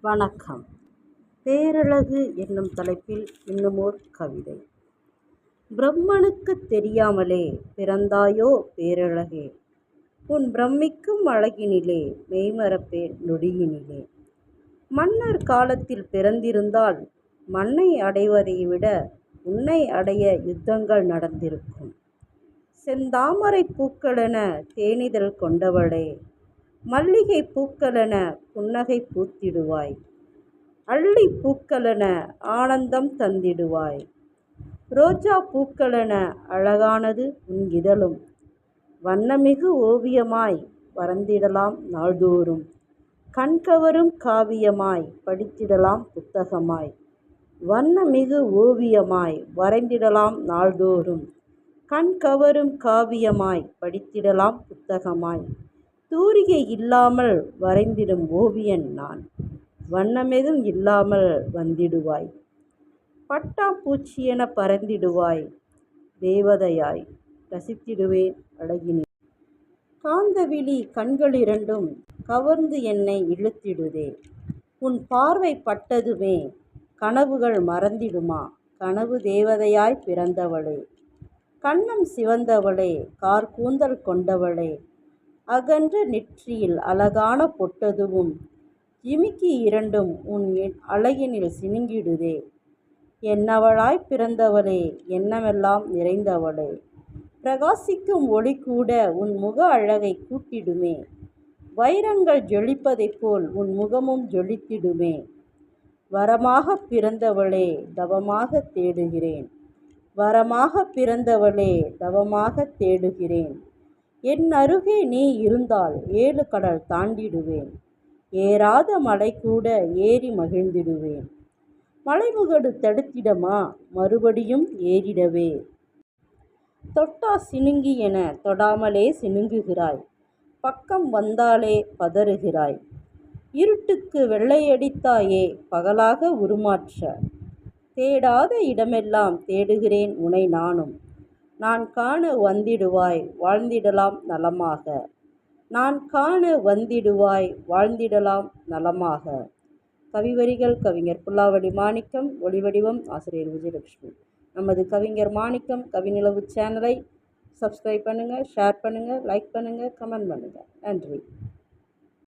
வணக்கம். பேரழகு என்னும் தலைப்பில் இன்னுமோர் கவிதை. பிரம்மனுக்குத் தெரியாமலே பிறந்தாயோ பேரழகே? உன் பிரமிக்கும் அழகினிலே மெய்மரப்பே நொடியினிலே. மன்னர் காலத்தில் பிறந்திருந்தால் மண்ணை அடைவதை விட உன்னை அடைய யுத்தங்கள் நடந்திருக்கும். செந்தாமரை பூக்களென தேனிதழ் கொண்டவளே மல்லிகை பூக்களென புன்னகை பூத்திடுவாய். அள்ளி பூக்களென ஆனந்தம் தந்திடுவாய். ரோஜா பூக்களென அழகானது உன் இதழும். வண்ணமிகு ஓவியமாய் வரைந்திடலாம் நாள்தோறும். கண்கவரும் காவியமாய் படித்திடலாம் புத்தகமாய். வண்ணமிகு ஓவியமாய் வரைந்திடலாம் நாள்தோறும். கண்கவரும் காவியமாய் படித்திடலாம் புத்தகமாய். தூரிகை இல்லாமல் வரைந்திடும் ஓவியன் நான். வண்ணமெதும் இல்லாமல் வந்திடுவாய். பட்டாம்பூச்சியென பறந்திடுவாய். தேவதையாய் ரசித்திடுவேன் அழகினி. காந்தவிழி கண்களிரண்டும் கவர்ந்து என்னை இழுத்திடுதே. உன் பார்வை பட்டதுமே கனவுகள் மறந்திடுமா? கனவு தேவதையாய் பிறந்தவளே. கண்ணம் சிவந்தவளே கார் கூந்தல் கொண்டவளே. அகன்ற நெற்றியில் அழகான பொட்டதுவும் ஜிமிக்கி இரண்டும் உன் அழகினில் சினுங்கிடுதே. என்னவளாய் பிறந்தவளே எண்ணமெல்லாம் நிறைந்தவளே. பிரகாசிக்கும் ஒளி கூட உன் முக அழகை கூட்டிடுமே. வைரங்கள் ஜொலிப்பதைப் போல் உன் முகமும் ஜொலித்திடுமே. வரமாக பிறந்தவளே தவமாக தேடுகிறேன். வரமாக பிறந்தவளே தவமாக தேடுகிறேன். என் அருகே நீ இருந்தால் ஏழு கடல் தாண்டிடுவேன். ஏறாத மலை கூட ஏறி மகிழ்ந்திடுவேன். மலைமுகடு தடுத்திடமா? மறுபடியும் ஏறிடவே. தொட்டா சினுங்கி என தொடாமலே சினுங்குகிறாய். பக்கம் வந்தாலே பதறுகிறாய். இருட்டுக்கு வெள்ளையடித்தாயே பகலாக உருமாற்ற. தேடாத இடமெல்லாம் தேடுகிறேன் உனை நானும். நான் காண வந்திடுவாய் வாழ்ந்திடலாம் நலமாக. நான் காண வந்திடுவாய் வாழ்ந்திடலாம் நலமாக. கவிவரிகள் கவிஞர் புல்லாவடி மாணிக்கம் ஒளிவடிவம் ஆசிரியர் விஜயலட்சுமி. நமது கவிஞர் மாணிக்கம் கவிநிலவு சேனலை சப்ஸ்கிரைப் பண்ணுங்கள் ஷேர் பண்ணுங்கள் லைக் பண்ணுங்கள் கமெண்ட் பண்ணுங்கள் நன்றி.